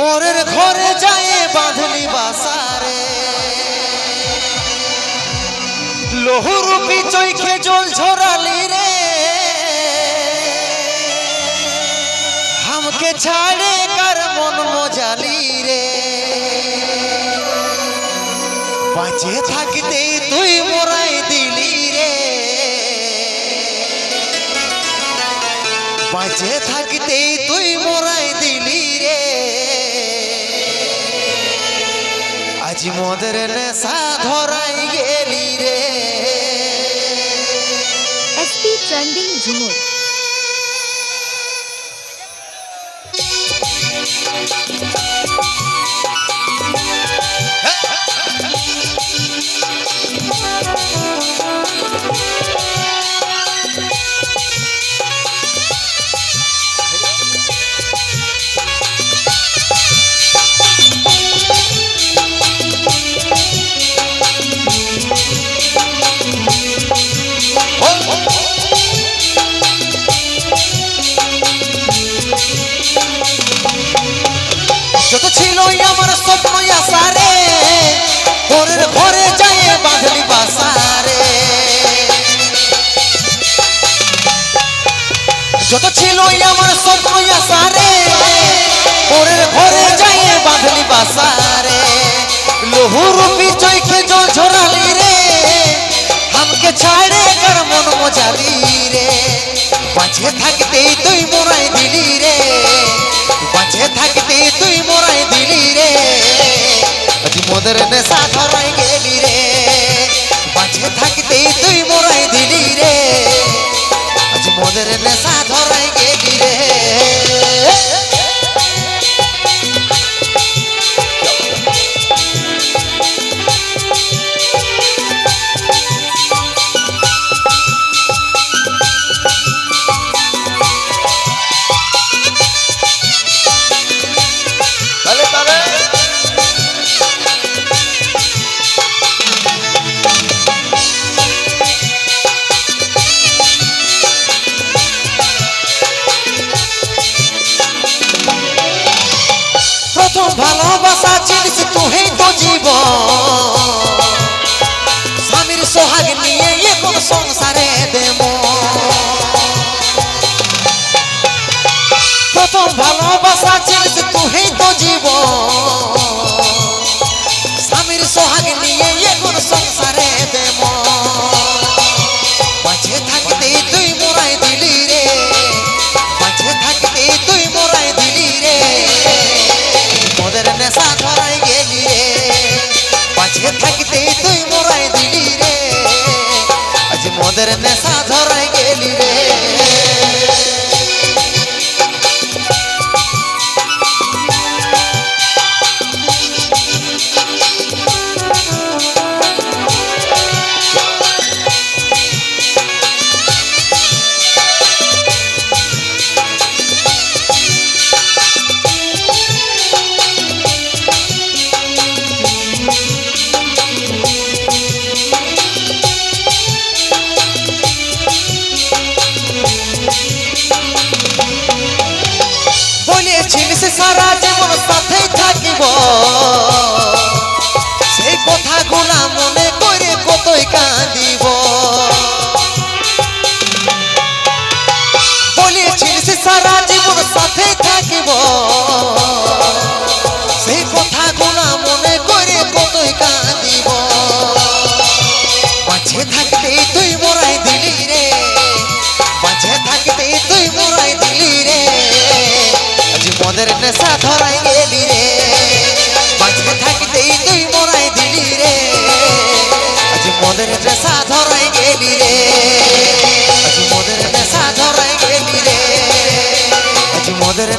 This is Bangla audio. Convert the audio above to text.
পরের ঘরে যায় বাঁধলি বাসারে। লহুরূপী চৈখে জল ঝরালি রে। হামকে ছাড়ে কার মন মজালি রে। বাঁচে থাকতে তুই মোরাই দিলি রে। বাঁচে থাকতে তুই মোরাই দিলি রে। আজ মদের নেশা ধরাই গেলি রে। SP trending Jhumur. যত ছিল আমার স্বপ্ন আসারে পরের ঘরে যায় বাঁধলি বাসারে। যত ছিল আমার স্বপ্ন আসারে পরের ঘরে যায় বাঁধলি বাসারে। লহুরূপী চৈখে জল ঝরালি রে আমাকে ছাড়ে কার মন মজালি রে। বাঁচে থাকতেই তুই মোরাই দিলি রে। বাঁচে থাকতে তুই মোরাই দিলি রে। আজ মোদের নেশা ধরাই গেলি রে। বাঁচে থাকতে তুই মোরাই দিলি রে। আজ মোদের নেশা ধরাই গেলি রে। ভালোবাসা জিনিস তুই তো জীব স্বামীর সোহাগ নিয়ে এখন সংসারে দেব। সেই কথাগুলা মনে করে কতই কাঁদিব। বলেছিলিস সারা জীবন সাথেই থাকিব। সেই কথাগুলা মনে করে কতই কাঁদিব। পাছে থাকতে তুই মোরাই দিলি রে। পাছে থাকতে তুই মোরাই দিলি রে। মদের নেশা ধরাই গেলি রে। মদের নেশা ধরাই গেলি রে। মোদের নেশা ধরাই গেলি রে। মোদের